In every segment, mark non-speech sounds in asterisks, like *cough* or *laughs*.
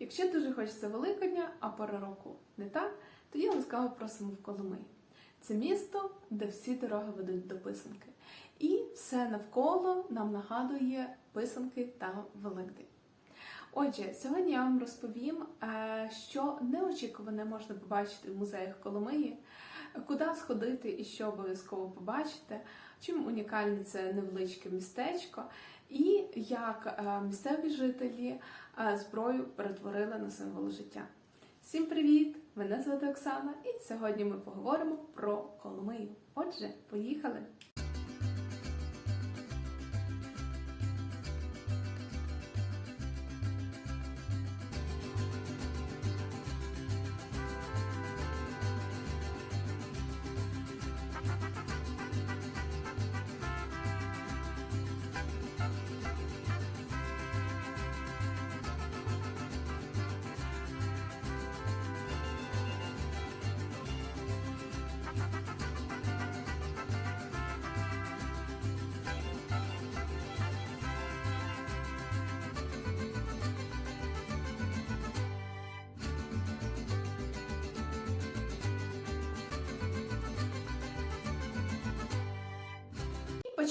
Якщо дуже хочеться Великодня, а пора року не так, тоді ласкаво просимо в Коломий. Це місто, де всі дороги ведуть до писанки. І все навколо нам нагадує писанки та Великдень. Отже, сьогодні я вам розповім, е, що неочікуване можна побачити в музеях Коломиї, куди сходити і що обов'язково побачити, чим унікальне це невеличке містечко, і як е, місцеві жителі е, зброю перетворили на символ життя. Всім привіт! Мене звати Оксана, і сьогодні ми поговоримо про Коломию. Отже, поїхали!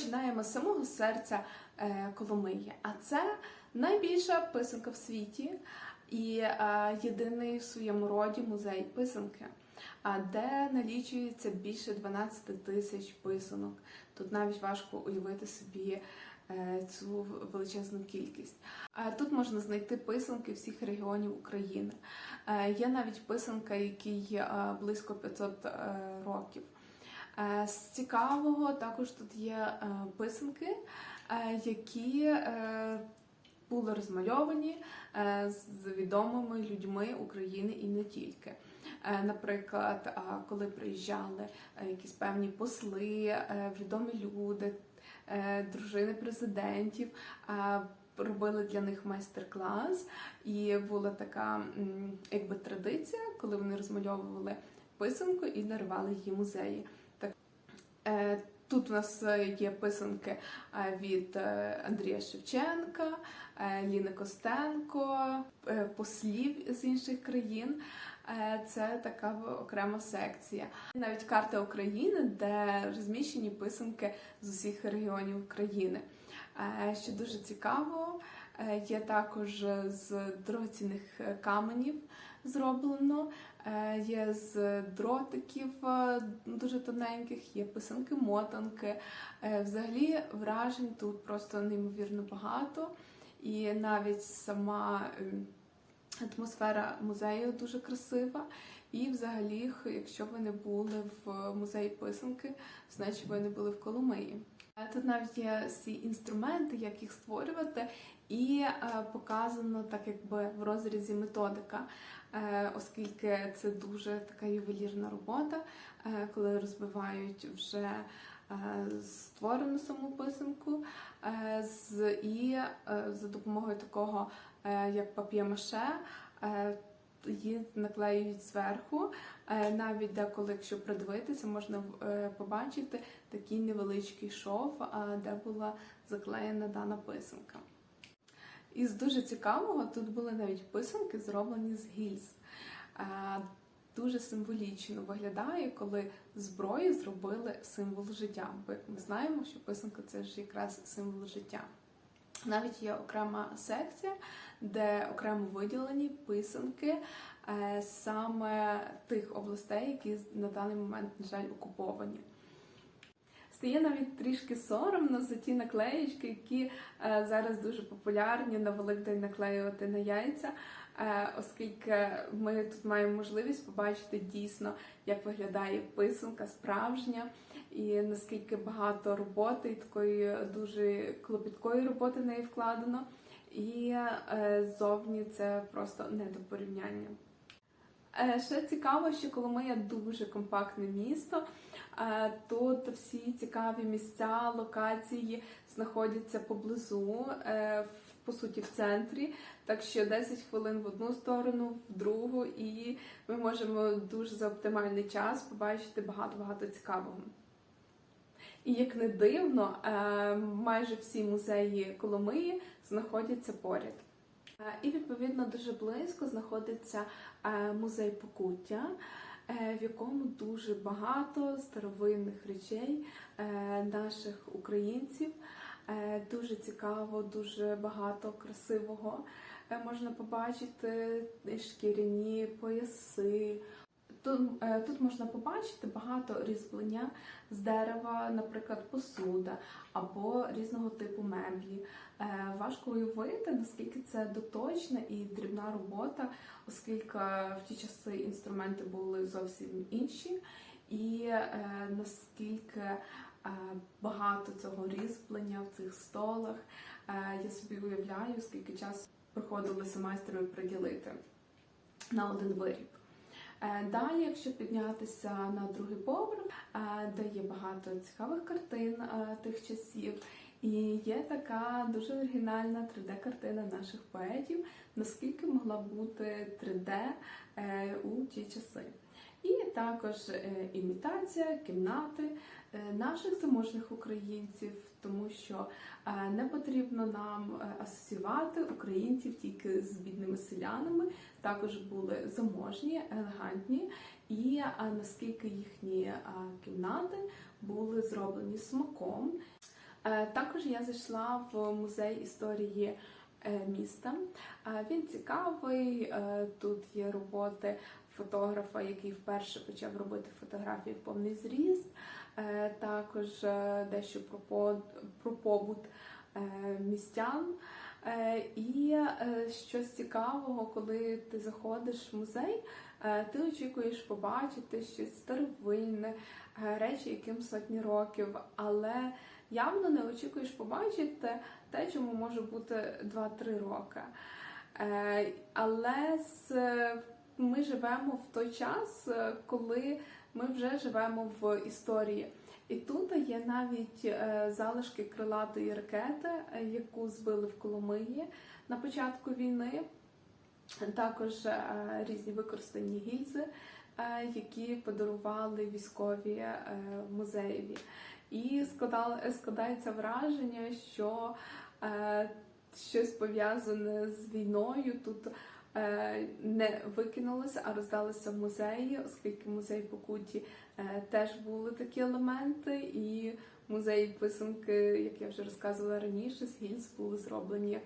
Починаємо з самого серця е, Коломиї. А це найбільша писанка в світі і е, єдиний в своєму роді музей писанки, де налічується більше 12 тисяч писанок. Тут навіть важко уявити собі е, цю величезну кількість. Тут можна знайти писанки всіх регіонів України. Є навіть писанка, якій близько 500 е, років. Е, З цікавого також тут є е, писанки, е, які були розмальовані з відомими людьми України і не тільки. Наприклад, коли приїжджали якісь певні посли, відомі люди, дружини президентів. Робили для них майстер-клас, і була така якби традиція, коли вони розмальовували писанку і дарували її музеї. У нас е, є писанки е, від е, Андрія Шевченка, Ліни Костенко, послів з інших країн. Це така окрема секція. Навіть карта України, де розміщені писанки з усіх регіонів України. Що дуже цікаво, є також з дорогоцінних каменів зроблено, є з дротиків е, дуже тоненьких, є писанки-мотанки. Е, Взагалі вражень тут просто неймовірно багато, і навіть сама атмосфера музею дуже красива. І взагалі, якщо ви не були в музеї писанки, значить ви не були в Коломиї. Е, Тут навіть є всі інструменти, як їх створювати, і е, показано так, якби в розрізі методика, е, оскільки це дуже така ювелірна робота, е, коли розбивають вже е, створену саму писанку, е, і е, за допомогою такого, е, як пап'є-маше, е, її наклеюють зверху. Е, Навіть деколи, якщо придивитися, можна е, побачити такий невеличкий шов, де була заклеєна дана писанка. Із дуже цікавого тут були навіть писанки, зроблені з гільз. Дуже символічно виглядає, коли зброю зробили символ життя. Ми знаємо, що писанка це ж якраз символ життя. Навіть є окрема секція, де окремо виділені писанки е, саме тих областей, які на даний момент, на жаль, окуповані. Стає навіть трішки соромно за ті наклеїчки, які е, зараз дуже популярні на Великдень наклеювати на яйця, е, оскільки ми тут маємо можливість побачити дійсно, як виглядає писанка справжня, і наскільки багато роботи і такої дуже клопіткої роботи в неї вкладено. І е, зовні це просто не до порівняння. Е, Ще цікаво, що Коломия дуже компактне місто. Е, Тут всі цікаві місця, локації знаходяться поблизу, е, по суті, в центрі. Так що 10 хвилин в одну сторону, в другу, і ми можемо дуже за оптимальний час побачити багато-багато цікавого. І як не дивно, майже всі музеї Коломиї знаходяться поряд. Е, І відповідно дуже близько знаходиться е, музей Покуття, е, в якому дуже багато старовинних речей наших українців. Дуже цікаво, дуже багато красивого можна побачити шкіряні пояси. Тут, е, тут можна побачити багато різьблення з дерева, наприклад, посуда або різного типу меблі. Е, Важко уявити, наскільки це доточна і дрібна робота, оскільки в ті часи інструменти були зовсім інші, і е, наскільки багато цього різьблення в цих столах. Я собі уявляю, скільки часу приходилося майстрові приділити на один виріб. Е, Далі, якщо піднятися на другий поверх, е, де є багато цікавих картин е, тих часів, і є така дуже оригінальна 3D-картина наших поетів, наскільки могла бути 3D е, у ті часи. І також імітація кімнати наших заможних українців, тому що е, не потрібно нам е, асоціювати українців тільки з бідними селянами, також були заможні, елегантні, і наскільки їхні кімнати були зроблені смаком. Е, Також я зайшла в музей історії е, міста. Е, Він цікавий. е, Тут є роботи фотографа, який вперше почав робити фотографії в повний зріст. Е, Також е, дещо про побут е, містян. І щось цікавого, коли ти заходиш в музей, ти очікуєш побачити щось старовинне, речі, яким сотні років, але явно не очікуєш побачити те, чому може бути 2-3 роки. Але з- ми живемо в той час, е, коли ми вже живемо в історії. І тут є навіть е, залишки крилатої ракети, е, яку збили в Коломиї на початку війни. Також різні використані гільзи, які подарували військові музеєві. І складається враження, що щось пов'язане з війною тут не викинулося, а роздалося в музеї, оскільки музей Покуті е, теж були такі елементи, і музей писанки, як я вже розказувала раніше, з гільз були зроблені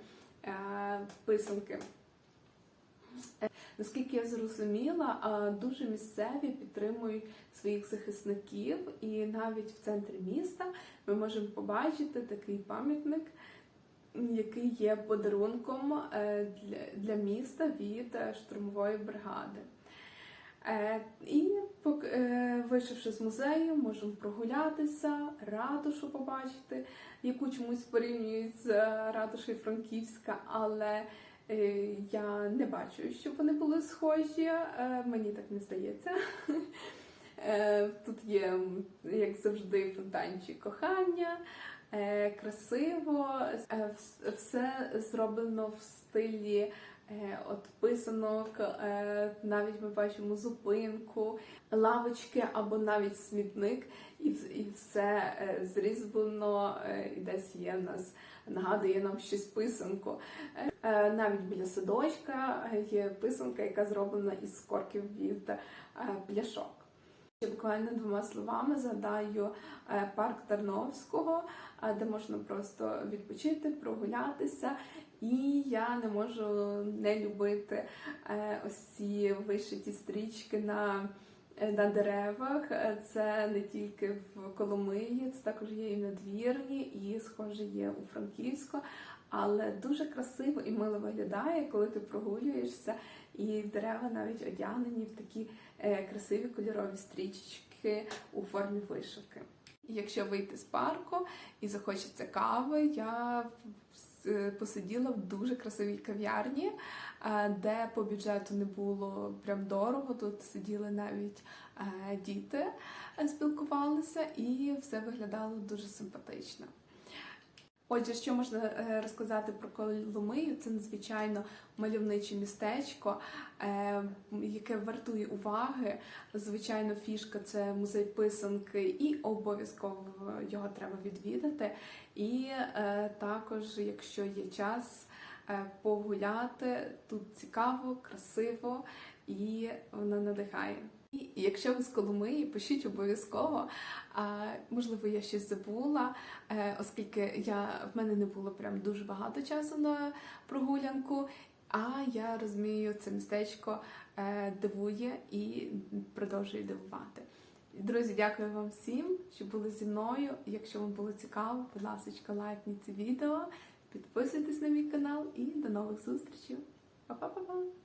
е, писанки. Е, Наскільки я зрозуміла, дуже місцеві підтримують своїх захисників, і навіть в центрі міста ми можемо побачити такий пам'ятник, який є подарунком е, для, міста від е, штурмової бригади. Е, І вийшовши з музею, можемо прогулятися, ратушу побачити, яку чомусь порівнюють з ратушею Франківська, але я не бачу, щоб вони були схожі. Мені так не здається. *laughs* Тут є, як завжди, фонтанчик кохання, красиво, е, все зроблено в стилі е, от писанок, е, навіть ми бачимо зупинку, лавочки або навіть смітник, і, все е, зрізблено, е, і десь є в нас, нагадує нам щось писанку. Е, Навіть біля садочка е, є писанка, яка зроблена із корків від е, пляшок. Буквально двома словами згадаю е, парк Тарновського, е, де можна просто відпочити, прогулятися. І я не можу не любити е, ось ці вишиті стрічки на, на деревах. Це не тільки в Коломиї, це також є і в надвірні, і схоже є у Франківську. Але дуже красиво і мило виглядає, коли ти прогулюєшся, і дерева навіть одягнені в такі е, красиві кольорові стрічки у формі вишивки. Якщо вийти з парку і захочеться кави, я е, посиділа в дуже красивій кав'ярні, е, де по бюджету не було прям дорого. Тут сиділи навіть діти, спілкувалися, і все виглядало дуже симпатично. Отже, що можна е, розказати про Коломию? Це надзвичайно мальовниче містечко, е, яке вартує уваги. Звичайно, фішка це музей писанки, і обов'язково його треба відвідати. І е, також, якщо є час, погуляти. Тут цікаво, красиво і воно надихає. І якщо ви з Коломиї, пишіть обов'язково. Можливо, я щось забула, е, оскільки я, в мене не було прям дуже багато часу на прогулянку. А я розумію, це містечко е, дивує і продовжує дивувати. Друзі, дякую вам всім, що були зі мною. Якщо вам було цікаво, будь ласка, лайкніть це відео, підписуйтесь на мій канал і до нових зустрічей. Па-па-па-па!